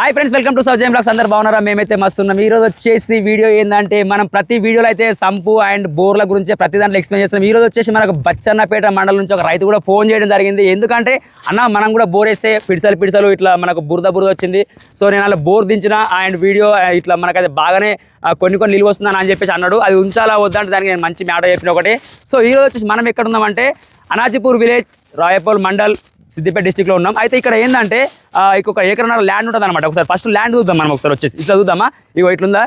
Hi friends welcome to Saujayam blogs అందరు బాగున్నారా? మేమైతే మస్తున్నాం. ఈ రోజు వచ్చేసి వీడియో ఏంటంటే మనం ప్రతి వీడియోలో అయితే సంపు అండ్ బోర్ల గురించి ప్రతి దాంట్లో ఎక్స్ప్లెయిన్ చేస్తున్నాం. ఈ రోజు వచ్చేసి మనకు బచ్చన్నపేట మండలం నుంచి ఒక రైతు కూడా ఫోన్ చేయడం జరిగింది. ఎందుకంటే అన్న మనం కూడా బోర్ వేస్తే పిడిసలు పిడిసలు ఇట్లా మనకు బురద బురద వచ్చింది. సో నేను అలా బోర్ దించిన అండ్ వీడియో ఇట్లా మనకైతే బాగానే కొన్ని కొన్ని నిలువ వస్తుందని అని చెప్పేసి అన్నాడు. అది ఉంచాలా వద్దంటే దానికి నేను మంచి మ్యాటర్ చెప్పిన ఒకటి. సో ఈ రోజు వచ్చేసి మనం ఎక్కడ ఉన్నామంటే అనాజీపూర్ విలేజ్ రాయపూల్ మండల్ సిద్దిపేట డిస్టిక్లో ఉన్నాం. అయితే ఇక్కడ ఏంటంటే ఆ, ఇంకొక ఎకరన్నర ల్యాండ్ ఉంటుంది అనమాట ఒకసారి ఫస్ట్ ల్యాండ్ చూద్దాం మనం ఒకసారి వచ్చేసి. ఇట్లా చూద్దామా? ఇగో ఇట్లుందా?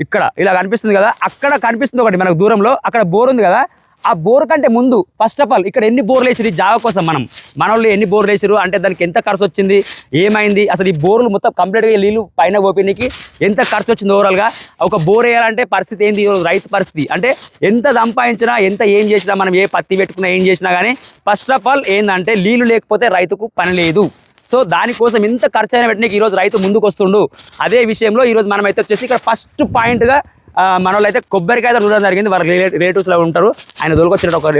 ఇక్కడ. ఇలా కనిపిస్తుంది కదా. అక్కడ కనిపిస్తుంది ఒకటి మనకు దూరంలో. అక్కడ బోర్ ఉంది కదా. ఆ బోర్ కంటే ముందు ఫస్ట్ ఆఫ్ ఆల్ ఇక్కడ ఎన్ని బోర్లు వేసిరు ఈ కోసం మనం. మన వాళ్ళు ఎన్ని బోర్లు వేసిరు అంటే దానికి ఎంత ఖర్చు వచ్చింది? ఏమైంది? అసలు ఈ బోర్లు మొత్తం కంప్లీట్గా నీళ్ళు పైన ఓపెనికి ఎంత ఖర్చు వచ్చింది ఓవరాల్గా ఒక బోర్ వేయాలంటే పరిస్థితి ఏంది? ఈరోజు రైతు పరిస్థితి. అంటే ఎంత సంపాదించినా ఎంత ఏం చేసినా మనం ఏ పత్తి పెట్టుకున్నా ఏం చేసినా కానీ ఫస్ట్ ఆఫ్ ఆల్ ఏంటంటే నీళ్ళు లేకపోతే రైతుకు పని లేదు. సో దానికోసం ఇంత ఖర్చు అయిన వెంటనే ఈరోజు రైతు ముందుకు వస్తుండు అదే విషయంలో ఈరోజు మనం అయితే వచ్చేసి ఇక్కడ ఫస్ట్ పాయింట్గా మన వాళ్ళు అయితే కొబ్బరికాయ చూడడం జరిగింది. వారి రిలేటివ్స్లో ఉంటారు. ఆయన దొరికొచ్చినట్టు ఒక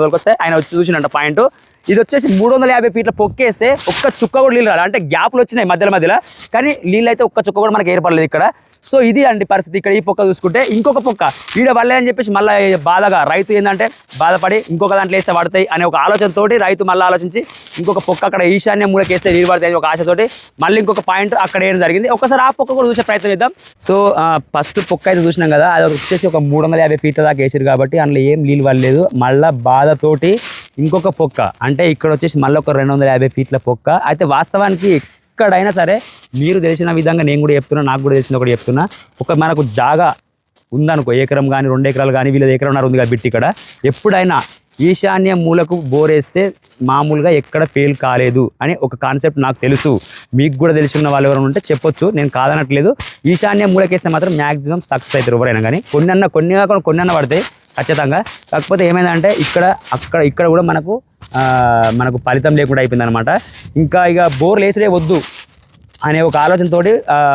దొరికొస్తే ఆయన వచ్చి చూసినట్ట పాయింట్. ఇది వచ్చేసి మూడు వందల యాభై ఫీట్ల పొక్కేస్తే ఒక్క చుక్క కూడా నీళ్ళు రాలి. అంటే గ్యాప్లు వచ్చినాయి మధ్యలో మధ్యలో. కానీ నీళ్ళు అయితే ఒక్క చుక్క కూడా మనకి ఏర్పడలేదు ఇక్కడ. సో ఇది అండి పరిస్థితి ఇక్కడ ఈ పొక్క చూసుకుంటే. ఇంకొక పొక్క వీడ వల్లే అని చెప్పేసి మళ్ళీ బాధగా రైతు ఏంటంటే బాధపడి ఇంకొక దాంట్లో వేస్తే పడతాయి అనే ఒక ఆలోచనతోటి రైతు మళ్ళీ ఆలోచించి ఇంకొక పొక్క అక్కడ ఈశాన్య మూలకి వేస్తే నీళ్ళు పడతాయి ఒక ఆశతోటి మళ్ళీ ఇంకొక పాయింట్ అక్కడ వేయడం జరిగింది. ఒకసారి ఆ పొక్క కూడా చూసే ప్రయత్నం చేద్దాం. సో ఫస్ట్ పొక్క అయితే చూసిన కదా అది వచ్చేసి ఒక మూడు వందల యాభై ఫీట్ల దాకా వేసారు కాబట్టి అందులో ఏం నీళ్ళు పడలేదు. మళ్ళీ బాధతోటి ఇంకొక పొక్క అంటే ఇక్కడ వచ్చేసి మళ్ళీ ఒక రెండు వందల యాభై ఫీట్ల పొక్క. అయితే వాస్తవానికి ఎక్కడైనా సరే మీరు తెలిసిన విధంగా నేను కూడా చెప్తున్నా నాకు కూడా తెలిసిన ఒకటి చెప్తున్నా. ఒక మనకు జాగా ఉందనుకో ఎకరం కానీ రెండు ఎకరాలు కానీ వీళ్ళది ఎకరంన్నర ఉంది కాబట్టి ఇక్కడ. ఎప్పుడైనా ఈశాన్య మూలకు బోరేస్తే మామూలుగా ఎక్కడ ఫెయిల్ కాలేదు అని ఒక కాన్సెప్ట్ నాకు తెలుసు. మీకు కూడా తెలుసుకున్న వాళ్ళు ఎవరైనా ఉంటే చెప్పొచ్చు. నేను కాదనట్లేదు. ఈశాన్య మూలకేస్తే మాత్రం మ్యాక్సిమం సక్సెస్ అవుతారు ఎవరైనా కానీ. కొన్ని అన్న కొన్ని కాకుండా కొన్ని అన్న పడతాయి ఖచ్చితంగా. కాకపోతే ఏమైందంటే ఇక్కడ అక్కడ ఇక్కడ కూడా మనకు మనకు ఫలితం లేకుండా అయిపోయింది అనమాట ఇంకా ఇక బోర్లు వేసడే వద్దు. అనే ఒక ఆలోచనతోటి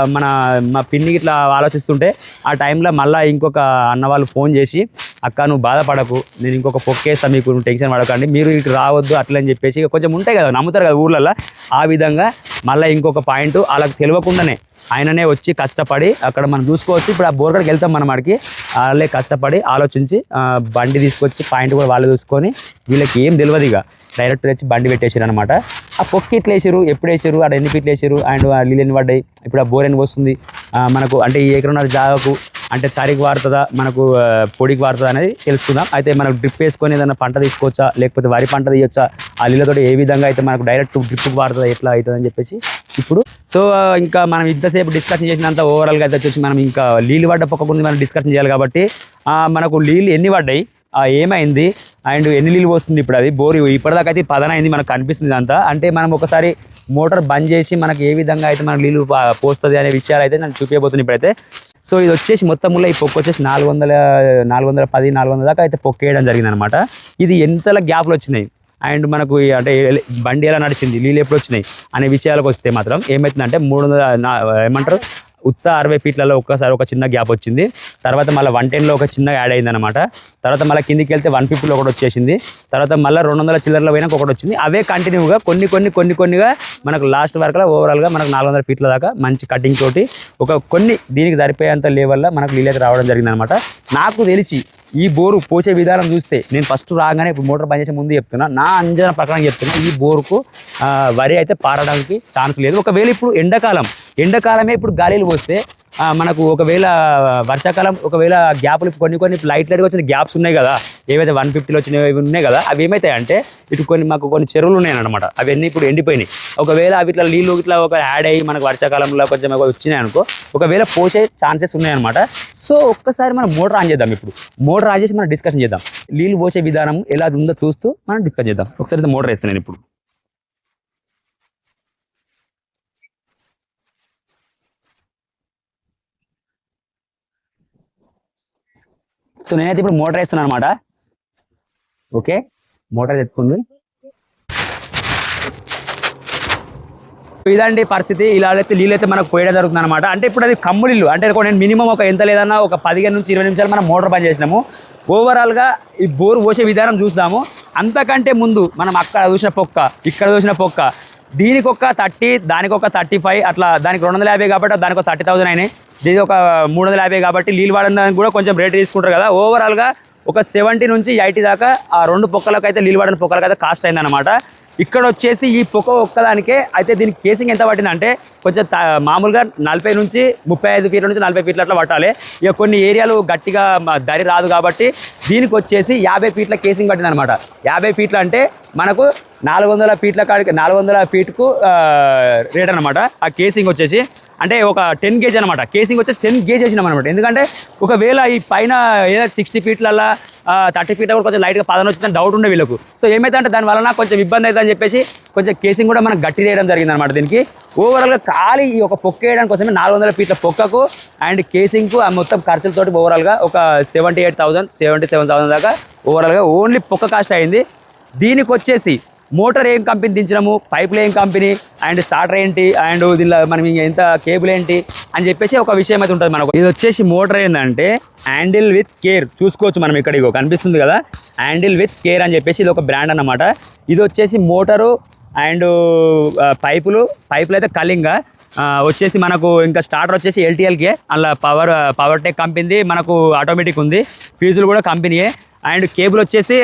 మన మా పిన్ని ఇట్లా ఆలోచిస్తుంటే ఆ టైంలో మళ్ళీ ఇంకొక అన్న వాళ్ళు ఫోన్ చేసి అక్క నువ్వు బాధపడకు నేను ఇంకొక పొక్కేస్తా మీకు టెన్షన్ పడకండి మీరు ఇటు రావద్దు అట్లని చెప్పేసి కొంచెం ఉంటాయి కదా నమ్ముతారు కదా ఊర్లలో ఆ విధంగా మళ్ళీ ఇంకొక పాయింట్ వాళ్ళకి తెలియకుండానే ఆయననే వచ్చి కష్టపడి అక్కడ మనం చూసుకోవచ్చు. ఇప్పుడు ఆ బోర్గడికి వెళ్తాం మనం ఆడికి. వాళ్ళే కష్టపడి ఆలోచించి బండి తీసుకొచ్చి పాయింట్ కూడా వాళ్ళు చూసుకొని వీళ్ళకి ఏం తెలియదు ఇక. డైరెక్ట్ తెచ్చి బండి పెట్టేసారు అనమాట ఆ పొక్కి ఎట్లా వేసారు ఎప్పుడు వేసారు ఆడ ఎన్ని ఫీట్లు వేసారు అండ్ నీళ్ళు ఎన్ని పడ్డాయి? ఇప్పుడు ఆ బోర్ ఎన్ని వస్తుంది మనకు అంటే ఈ ఎకరం జాగాకు అంటే తరికి వారుతుందా మనకు పొడికి వారుతుందా అనేది తెలుసుకుందాం. అయితే మనకు డ్రిప్ వేసుకొని ఏదైనా పంట తీసుకోవచ్చా లేకపోతే వరి పంట తీయొచ్చా ఆ నీళ్ళతో ఏ విధంగా అయితే మనకు డైరెక్ట్ డ్రిప్కి వారుతుందా ఎట్లా అవుతుంది అని చెప్పేసి ఇప్పుడు. సో ఇంకా మనం ఇంతసేపు డిస్కషన్ చేసినంత ఓవరాల్గా అయితే వచ్చేసి మనం ఇంకా నీళ్ళు పడ్డ పక్క గురించి మనం డిస్కషన్ చేయాలి కాబట్టి మనకు నీళ్ళు ఎన్ని పడ్డాయి ఏమైంది అండ్ ఎన్ని నీళ్ళు పోస్తుంది ఇప్పుడు అది? బోర్ ఇప్పటిదాకా అయితే పదన అయింది మనకు కనిపిస్తుంది అంతా. అంటే మనం ఒకసారి మోటార్ బంద్ చేసి మనకి ఏ విధంగా అయితే మనకు నీళ్ళు పా- పోస్తుంది అనే విషయాలు అయితే నేను చూపించబోతుంది ఇప్పుడైతే. సో ఇది వచ్చేసి మొత్తం ఈ పొక్కు వచ్చేసి నాలుగు వందల నాలుగు వందల పది నాలుగు వందల దాకా అయితే పొక్క వేయడం జరిగింది అనమాట ఇది ఎంతలా గ్యాప్లు వచ్చినాయి? అండ్ మనకు అంటే బండి ఎలా నడిచింది? నీళ్ళు ఎప్పుడు వచ్చినాయి? అనే విషయాలకు వస్తే మాత్రం ఏమవుతుందంటే మూడు వందల ఏమంటారు? ఉత్త అరవై ఫీట్లలో ఒక్కసారి ఒక చిన్న గ్యాప్ వచ్చింది. తర్వాత మళ్ళీ వన్ టెన్లో ఒక చిన్న యాడ్ అయింది అనమాట తర్వాత మళ్ళీ కిందికి వెళ్తే వన్ ఫిఫ్టీలో ఒకటి వచ్చేసింది. తర్వాత మళ్ళీ రెండు వందల చిల్లర్లో పోయినాక ఒకటి వచ్చింది. అవే కంటిన్యూగా కొన్ని కొన్ని కొన్ని కొన్నిగా మనకు లాస్ట్ వరకు ఓవరాల్గా మనకు నాలుగు వందల ఫీట్ల దాకా మంచి కటింగ్ తోటి ఒక కొన్ని దీనికి సరిపోయేంత లెవెల్లో మనకు నీళ్ళకి రావడం జరిగింది అనమాట నాకు తెలిసి ఈ బోరు పోసే విధానం చూస్తే నేను ఫస్ట్ రాగానే ఇప్పుడు మోటార్ పనిచేసే చేసే ముందు చెప్తున్నా. నా అంజన ప్రకారం చెప్తున్నా ఈ బోరుకు వరి అయితే పారడానికి ఛాన్స్ లేదు. ఒకవేళ ఇప్పుడు ఎండాకాలం ఎండాకాలమే ఇప్పుడు గాలిలు పోస్తే మనకు ఒకవేళ వర్షాకాలం ఒకవేళ గ్యాప్లు కొన్ని కొన్ని లైట్ లైట్గా వచ్చిన గ్యాప్స్ ఉన్నాయి కదా ఏవైతే వన్ ఫిఫ్టీలో వచ్చినవి ఉన్నాయి కదా అవి ఏమైతాయి అంటే ఇటు కొన్ని మాకు కొన్ని చెరువులు ఉన్నాయన్నమాట. అవన్నీ ఇప్పుడు ఎండిపోయినాయి. ఒకవేళ అవి ఇట్లా నీళ్ళు ఇట్లా ఒక యాడ్ అయ్యి మనకు వర్షాకాలంలో కొంచెం వచ్చినాయి అనుకో ఒకవేళ పోసే ఛాన్సెస్ ఉన్నాయన్నమాట. సో ఒక్కసారి మనం మోటార్ ఆన్ చేద్దాం ఇప్పుడు. మోటార్ ఆన్ చేసి మనం డిస్కషన్ చేద్దాం. నీళ్ళు పోసే విధానం ఎలా ఉందో చూస్తూ మనం డిస్కస్ చేద్దాం. ఒకసారి అయితే మోటార్ వేస్తాను నేను ఇప్పుడు. సో నేనైతే ఇప్పుడు మోటార్ వేస్తున్నాను అనమాట ఓకే? మోటార్ పెట్టుకుంది. ఇదండి పరిస్థితి. ఇలా అయితే నీళ్ళు అయితే మనకు పోయడం జరుగుతుంది అనమాట అంటే ఇప్పుడు అది కమ్ములు అంటే నేను మినిమం ఒక ఎంత లేదన్నా ఒక పదిహేను నుంచి ఇరవై నిమిషాలు మనం మోటార్ బంద్ చేసినాము. ఓవరాల్గా ఈ బోర్ పోసే విధానం చూస్తాము. అంతకంటే ముందు మనం అక్కడ చూసిన పొక్క ఇక్కడ చూసిన పొక్క దీనికి ఒక థర్టీ దానికి ఒక థర్టీ ఫైవ్ అట్లా దానికి రెండు వందల యాభై కాబట్టి దానికి ఒక థర్టీ థౌసండ్ అయినాయి. దీనికి ఒక మూడు వందల యాభై కాబట్టి నీళ్ళు వాడడానికి కూడా కొంచెం రేట్ తీసుకుంటారు కదా. ఓవరాల్గా ఒక సెవెంటీ నుంచి ఎయిటీ దాకా ఆ రెండు పొక్కలకు అయితే నీళ్ళు వాడిన పొక్కలకు అయితే కాస్ట్ అయిందనమాట ఇక్కడ వచ్చేసి ఈ పొక్క ఒక్కదానికే అయితే దీనికి కేసింగ్ ఎంత పట్టిందంటే కొంచెం త- మామూలుగా నలభై నుంచి ముప్పై ఐదు ఫీట్ల నుంచి నలభై ఫీట్ల అట్లా పట్టాలి. ఇక కొన్ని ఏరియాలు గట్టిగా దరి రాదు కాబట్టి దీనికి వచ్చేసి యాభై ఫీట్ల కేసింగ్ పట్టింది అనమాట యాభై ఫీట్ల అంటే మనకు నాలుగు వందల ఫీట్ల కాడికి నాలుగు వందల ఫీట్కు రేట్ అనమాట ఆ కేసింగ్ వచ్చేసి అంటే ఒక టెన్ గేజ్ అనమాట కేసింగ్ వచ్చేసి టెన్ గేజ్ వేసినాం అనమాట ఎందుకంటే ఒకవేళ ఈ పైన ఏదో సిక్స్టీ ఫీట్లల్లా థర్టీ ఫీట్ కూడా కొంచెం లైట్గా పదన వచ్చిందని డౌట్ ఉండే వీళ్ళకు. సో ఏమైతే అంటే దాని వలన కొంచెం ఇబ్బంది అవుతుందని చెప్పేసి కొంచెం కేసింగ్ కూడా మనం గట్టి చేయడం జరిగింది అనమాట దీనికి. ఓవరాల్గా ఖాళీ ఈ ఒక పొక్క వేయడానికి కోసమే నాలుగు వందల ఫీట్ల పొక్కకు అండ్ కేసింగ్కు ఆ మొత్తం ఖర్చులతోటి ఓవరాల్గా ఒక seventy eight thousand seventy seven thousand దాకా ఓవరాల్గా ఓన్లీ పొక్క కాస్ట్ అయింది. దీనికి వచ్చేసి మోటార్ ఏం కంపెనీ దించినాము? పైపులు ఏం కంపెనీ? అండ్ స్టార్టర్ ఏంటి? అండ్ దీనిలో మనం ఎంత కేబుల్ ఏంటి? అని చెప్పేసి ఒక విషయం అయితే ఉంటుంది మనకు. ఇది వచ్చేసి మోటార్ ఏంటంటే హ్యాండిల్ విత్ కేర్ చూసుకోవచ్చు మనం ఇక్కడ ఇగో కనిపిస్తుంది కదా? హ్యాండిల్ విత్ కేర్ అని చెప్పేసి ఇది ఒక బ్రాండ్ అన్నమాట. ఇది వచ్చేసి మోటారు అండ్ పైపులు పైపులు. అయితే కళింగ. వచ్చేసి మనకు ఇంకా స్టార్టర్ వచ్చేసి ఎల్టీఎల్కే అలా పవర్ పవర్ టెక్ కంపెనీ మనకు ఆటోమేటిక్ ఉంది. ఫీజులు కూడా కంపెనీయే. అండ్ కేబుల్ వచ్చేసి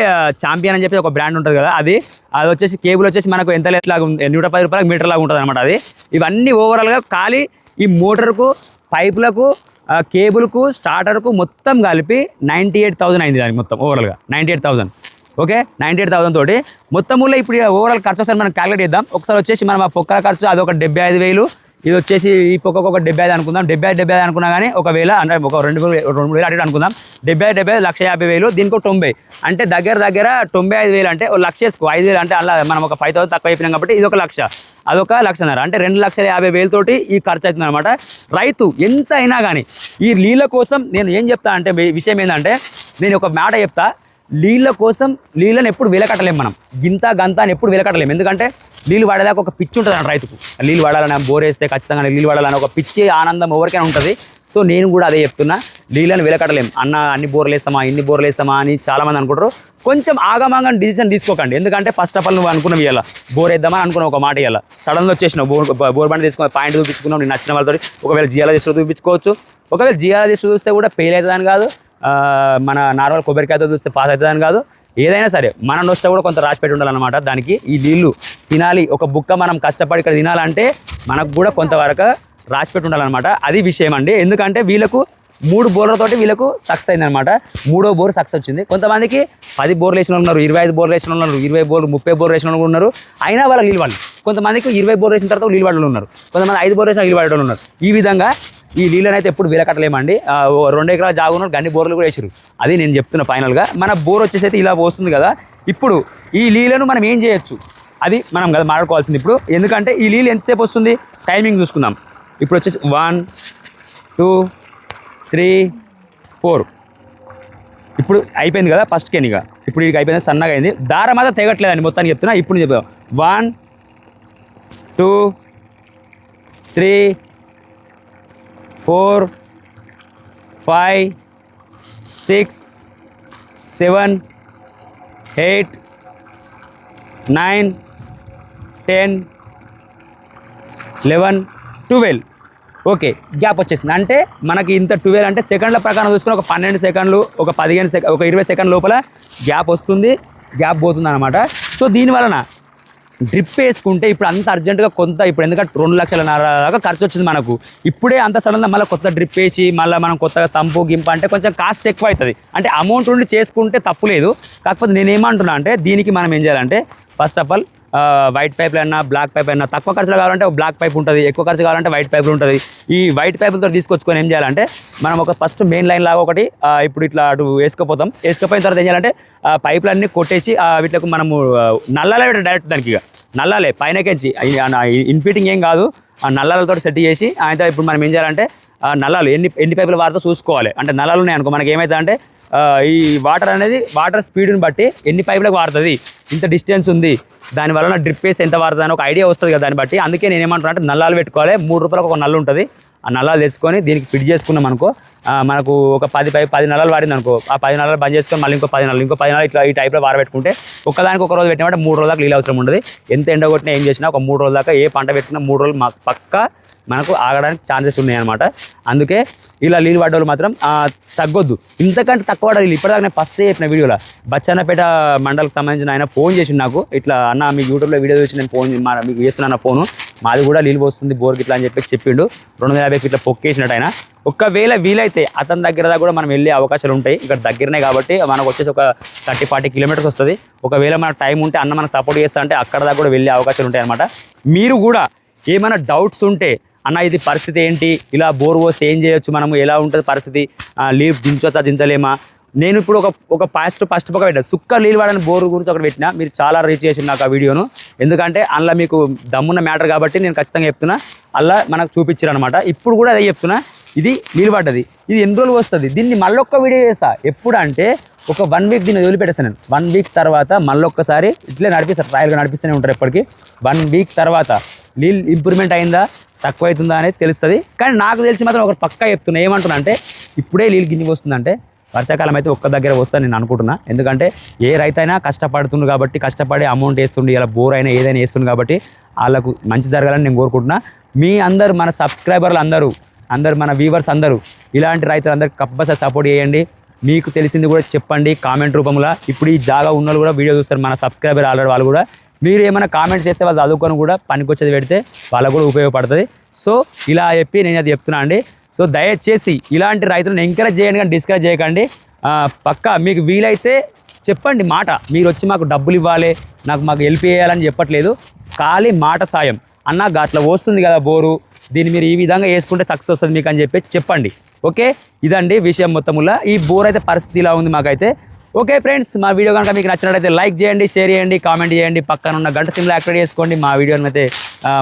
ఛాంపియన్ అని చెప్పి ఒక బ్రాండ్ ఉంటుంది కదా అది. అది వచ్చేసి కేబుల్ వచ్చేసి మనకు ఎంత లాగా ఉంది నూట పది రూపాయలకు మీటర్ లాగా ఉంటుంది అనమాట అది. ఇవన్నీ ఓవరాల్గా ఖాళీ. ఈ మోటార్కు పైపులకు కేబుల్కు స్టార్టర్కు మొత్తం కలిపి నైంటీ ఎయిట్ థౌసండ్ అయింది దానికి మొత్తం ఓవరాల్గా ninety eight thousand. Okay? Ninety eight thousand తోటి. మొత్తం ఊళ్ళో ఇప్పుడు ఓవరాల్ ఖర్చు ఒకసారి మనం క్యాలిక్యులేట్ చేద్దాం. ఒకసారి వచ్చేసి మనం ఆ పొక్కల ఖర్చు అది ఒక డెబ్బై ఐదు వేలు. ఇది వచ్చేసి ఈ పొక్కకు ఒక డెబ్బై ఐదు అనుకుందాం. డెబ్బై ఐదు డెబ్బై ఐదు అనుకున్నా కానీ ఒకవేళ అంటే ఒక రెండు రెండు మూడు వేలు అటు అనుకుందాం. డెబ్బై ఐదు డెబ్బై ఐదు లక్ష యాభై వేలు దీనికి తొంభై. అంటే దగ్గర దగ్గర తొంభై ఐదు వేలు అంటే ఒక లక్ష వేసుకో. ఐదు వేలు అంటే అలా మనం ఒక ఫైవ్ థౌసండ్ తక్కువ అయిపోయినాం కాబట్టి ఇది ఒక లక్ష. అదొక లక్షన్నర అంటే రెండు లక్షల యాభై వేలతోటి ఈ ఖర్చు అవుతుంది అనమాట రైతు ఎంత అయినా కానీ ఈ నీళ్ళ కోసం నేను ఏం చెప్తా అంటే విషయం ఏంటంటే నేను ఒక మాట చెప్తా. నీళ్ళ కోసం నీళ్ళని ఎప్పుడు వెలకట్టలేం మనం. గింత గంత అని ఎప్పుడు వెలకట్టలేం. ఎందుకంటే నీళ్ళు వాడేదాకా ఒక పిచ్చి ఉంటుంది రైతుకు. నీళ్ళు వాడాలని బోర్ వేస్తే ఖచ్చితంగా నీళ్ళు వాడాలని ఒక పిచ్చి ఆనందం ఎవరికైనా ఉంటుంది. సో నేను కూడా అదే చెప్తున్నా నీళ్ళని వెలకడలేం అన్న అన్ని బోర్లు వేస్తామా ఇన్ని బోర్లు వేస్తామా అని చాలామంది అనుకుంటారు. కొంచెం ఆగమాగం డిసిజన్ తీసుకోకండి. ఎందుకంటే ఫస్ట్ ఆఫ్ ఆల్ నువ్వు అనుకున్నావు ఇవాళ బోర్ వేద్దామని అనుకున్నావు ఒక మాట ఇవాళ సడన్గా వచ్చేసినావు. బోర్ బోర్ బండి తీసుకుని పాయింట్ చూపించుకున్నావు. నేను నచ్చిన వాళ్ళతో ఒకవేళ జియాలజిస్ట్ చూపించుకోవచ్చు. ఒకవేళ జియాలజిస్ట్ చూస్తే కూడా ఫెయిల్ అవుతుందని కాదు. మన నార్మల్ కొబ్బరికాయతో చూస్తే పాస్ అవుతుందని కాదు. ఏదైనా సరే మన నొస్తే కూడా కొంత రాసి పెట్టి ఉండాలన్నమాట. దానికి ఈ నీళ్ళు తినాలి. ఒక బుక్క మనం కష్టపడి ఇక్కడ తినాలంటే మనకు కూడా కొంతవరకు రాసి పెట్టి ఉండాలన్నమాట. అది విషయం అండి. ఎందుకంటే వీళ్ళకు మూడు బోర్లతోటి వీళ్ళకు సక్సెస్ అయిందనమాట మూడో బోర్ సక్సెస్ వచ్చింది. కొంతమందికి పది బోర్లు వేసిన ఉన్నారు ఇరవై ఐదు బోర్లు వేసిన ఉన్నారు ఇరవై బోర్లు ముప్పై బోర్లు వేసిన వాళ్ళు ఉన్నారు. అయినా వాళ్ళ నీళ్ళు కొంతమందికి ఇరవై బోర్లు వేసిన తర్వాత నీళ్ళు ఉన్నారు. కొంతమంది ఐదు బోర్లు వేసిన నీళ్ళు ఉన్నారు. ఈ విధంగా ఈ నీళ్ళని అయితే ఎప్పుడు వీలకట్టలేమండి. ఓ రెండు ఎకరాల జాగున్నారు గన్ని బోర్లు కూడా వేసారు అది నేను చెప్తున్న ఫైనల్గా. మన బోర్ వచ్చేసి అయితే ఇలా పోస్తుంది కదా. ఇప్పుడు ఈ నీళ్ళను మనం ఏం చేయొచ్చు? అది మనం కదా మాట్లాడుకోవాల్సింది ఇప్పుడు. ఎందుకంటే ఈ నీళ్ళు ఎంతసేపు వస్తుంది? టైమింగ్ చూసుకుందాం. ఇప్పుడు వచ్చేసి వన్ టూ త్రీ ఫోర్. ఇప్పుడు అయిపోయింది కదా ఫస్ట్ కెనిగా ఇప్పుడు ఇది అయిపోయింది సన్నగా అయింది. దారం మాత్రం తెగట్లేదండి మొత్తానికి చెప్తున్నా. ఇప్పుడు చెప్తాం one two three four five six seven eight nine ten eleven twelve. Okay gap వచ్చేసింది. అంటే మనకి ఇంత ట్వెల్వ్ అంటే సెకండ్ల ప్రకారం చూసుకుని ఒక పన్నెండు సెకండ్లు ఒక పదిహేను సెకండ్ ఒక ఇరవై సెకండ్ లోపల గ్యాప్ వస్తుంది గ్యాప్ పోతుంది అనమాట సో దీనివలన డ్రిప్ వేసుకుంటే ఇప్పుడు అంత అర్జెంటుగా కొంత ఇప్పుడు ఎందుకంటే రెండు లక్షల దాకా ఖర్చు వచ్చింది మనకు. ఇప్పుడే అంత సడన్గా మళ్ళీ కొత్త డ్రిప్ వేసి మళ్ళీ మనం కొత్తగా సంపు గింప అంటే కొంచెం కాస్ట్ ఎక్కువ అవుతుంది. అంటే అమౌంట్ ఉండి చేసుకుంటే తప్పు లేదు. కాకపోతే నేనేమంటున్నా అంటే దీనికి మనం ఏం చేయాలంటే ఫస్ట్ ఆఫ్ ఆల్ వైట్ పైప్లు అయినా బ్లాక్ పైప్ అయినా తక్కువ ఖర్చులో కావాలంటే బ్లాక్ పైప్ ఉంటుంది ఎక్కువ ఖర్చు కావాలంటే వైట్ పైప్ ఉంటుంది. ఈ వైట్ పైపులతో తీసుకొచ్చుకొని ఏం చేయాలంటే మనం ఒక ఫస్ట్ మెయిన్ లైన్ లాగా ఒకటి ఇప్పుడు ఇట్లా అటు వేసుకుపోతాం. వేసుకుపోయిన తర్వాత ఏం చేయాలంటే ఆ పైపులన్నీ కొట్టేసి వీటికి మనము నల్లాలే డైరెక్ట్ దానికి ఇక. నల్లాలే పైనకెంచి. ఇన్ఫిటింగ్ ఏం కాదు. ఆ నల్లాలతో సెట్ చేసి అయితే ఇప్పుడు మనం ఏం చేయాలంటే నల్లాలు ఎన్ని ఎన్ని పైపులు వారితో చూసుకోవాలి. అంటే నల్లాలు ఉన్నాయి అనుకో మనకి ఏమవుతుంది అంటే ఈ వాటర్ అనేది వాటర్ స్పీడ్ని బట్టి ఎన్ని పైపులకు వాడుతుంది ఇంత డిస్టెన్స్ ఉంది. దానివల్ల డ్రిప్ వేసి ఎంత వాడుతుంది అని ఒక ఐడియా వస్తుంది కదా దాన్ని బట్టి. అందుకే నేను ఏమంటున్నా అంటే నల్లాలు పెట్టుకోవాలి. మూడు రూపాయలకు ఒక నల్లు ఉంటుంది. ఆ నల్లాలు తెచ్చుకొని దీనికి ఫిట్ చేసుకున్నాం అనుకో మనకు ఒక పది పై పది నల్లాలు వాడింది అనుకో ఆ పది నల్లాలు బంద్ చేసుకొని మళ్ళీ ఇంకో పది నల్లాలు ఇంకో పది నల్లాలు ఇట్లా ఈ టైప్లో వారబెట్టుకుంటే ఒక్కదానికి ఒక రోజు పెట్టినామంటే మూడు రోజులకు దాకా నీళ్ళు అవసరం ఉండదు. ఎంత ఎండ కొట్టినా ఏం చేసినా ఒక మూడు రోజుల దాకా ఏ పంట పెట్టినా మూడు రోజులు మాకు పక్కా మనకు ఆగడానికి ఛాన్సెస్ ఉన్నాయి అనమాట అందుకే ఇలా నీళ్ళు పడ్డోళ్ళు మాత్రం తగ్గొద్దు. ఇంతకంటే తక్కువ పడాలి ఇప్పటిదాకా నేను ఫస్ట్ చెప్పిన వీడియోలో. బచ్చన్నపేట మండలకు సంబంధించిన ఆయన ఫోన్ చేసిండు నాకు. ఇట్లా అన్న మీ యూట్యూబ్లో వీడియో చూసి నేను ఫోన్ మా మీకు చేస్తున్నా ఫోను. మాది కూడా నీళ్ళు పోస్తుంది బోర్కి ఇట్లా అని చెప్పి చెప్పిండు. రెండు వందల యాభైకి ఇట్లా పొక్కేసినట్టు ఆయన. ఒక్కవేళ వీలైతే అతని దగ్గర దాకా కూడా మనం వెళ్ళే అవకాశాలు ఉంటాయి. ఇక్కడ దగ్గరనే కాబట్టి మనకు వచ్చేసి ఒక థర్టీ ఫార్టీ కిలోమీటర్స్ వస్తుంది. ఒకవేళ మనకు టైం ఉంటే అన్న మనకు సపోర్ట్ చేస్తా అంటే అక్కడ దాకా కూడా వెళ్ళే అవకాశాలు ఉంటాయి అనమాట మీరు కూడా ఏమైనా డౌట్స్ ఉంటే అన్న ఇది పరిస్థితి ఏంటి? ఇలా బోర్ పోస్తే ఏం చేయొచ్చు? మనము ఎలా ఉంటుంది పరిస్థితి? లీవ్ దించొచ్చా దించలేమా? నేను ఇప్పుడు ఒక ఒక ఫస్ట్ ఫస్ట్ పక్క పెట్టాను సుక్క నీళ్ళు వాడని బోర్ గురించి ఒకటి పెట్టినా మీరు చాలా రీచ్ చేసింది నాకు ఆ వీడియోను. ఎందుకంటే అందులో మీకు దమ్మున్న మ్యాటర్ కాబట్టి నేను ఖచ్చితంగా చెప్తున్నా. అలా మనకు చూపించారు అనమాట ఇప్పుడు కూడా అదే చెప్తున్నా. ఇది నీళ్ళు పడ్డది. ఇది ఎన్ని రోజులు వస్తుంది? దీన్ని మళ్ళొక్క వీడియో చేస్తా. ఎప్పుడు అంటే ఒక వన్ వీక్ దీన్ని వదిలిపెట్టేస్తాను నేను. వన్ వీక్ తర్వాత మళ్ళొక్కసారి ఇట్లే నడిపిస్తారు ట్రయల్గా నడిపిస్తూనే ఉంటారు ఎప్పటికీ. వన్ వీక్ తర్వాత. నీళ్ళు ఇంప్రూవ్మెంట్ అయిందా? తక్కువ అవుతుందా అనేది తెలుస్తుంది. కానీ నాకు తెలిసి మాత్రం ఒకరు పక్కా చెప్తున్నా. ఏమంటున్నా అంటే ఇప్పుడే నీళ్ళు గిన్నె వస్తుందంటే వర్షాకాలం అయితే ఒక్క దగ్గర వస్తుందని నేను అనుకుంటున్నా. ఎందుకంటే ఏ రైతైనా కష్టపడుతుండు కాబట్టి కష్టపడి అమౌంట్ వేస్తుండు ఇలా బోర్ అయినా ఏదైనా వేస్తుండు కాబట్టి వాళ్ళకు మంచి జరగాలని నేను కోరుకుంటున్నా. మీ అందరు మన సబ్స్క్రైబర్లు అందరూ అందరు మన వ్యూవర్స్ అందరూ ఇలాంటి రైతులందరికీ కంపల్సరీ సపోర్ట్ చేయండి. మీకు తెలిసింది కూడా చెప్పండి కామెంట్ రూపంలో. ఇప్పుడు ఈ జాగా ఉన్న కూడా వీడియో చూస్తారు మన సబ్స్క్రైబర్ ఆల్రెడీ వాళ్ళు కూడా. మీరు ఏమైనా కామెంట్స్ చేస్తే వాళ్ళు చదువుకొని కూడా పనికొచ్చేది పెడితే వాళ్ళకు కూడా ఉపయోగపడుతుంది. సో ఇలా చెప్పి నేను అది చెప్తున్నా అండి. సో దయచేసి ఇలాంటి రైతులను ఎంకరేజ్ చేయండి కానీ డిస్కరేజ్ చేయకండి. పక్క పక్కా మీకు వీలైతే చెప్పండి మాట. మీరు వచ్చి మాకు డబ్బులు ఇవ్వాలి నాకు మాకు హెల్ప్ చేయాలని చెప్పట్లేదు. ఖాళీ మాట సాయం. అన్న అట్లా వస్తుంది కదా బోరు. దీన్ని మీరు ఈ విధంగా వేసుకుంటే సక్సెస్ వస్తుంది మీకు అని చెప్పి చెప్పండి. ఓకే? ఇదండి విషయం మొత్తములా ఈ బోర్ అయితే పరిస్థితి ఇలా ఉంది మాకైతే. ఓకే ఫ్రెండ్స్ మా వీడియో కనుక మీకు నచ్చినట్లయితే లైక్ చేయండి షేర్ చేయండి కామెంట్ చేయండి పక్కన ఉన్న గంట సిమ్లో యాక్టివేట్ చేసుకోండి. మా వీడియోని అయితే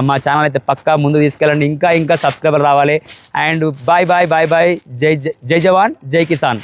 మా ఛానల్ అయితే పక్కా ముందు తీసుకెళ్ళండి. ఇంకా ఇంకా సబ్స్క్రైబర్ రావాలి. And bye bye bye bye జై- జై జవాన్ జై కిసాన్.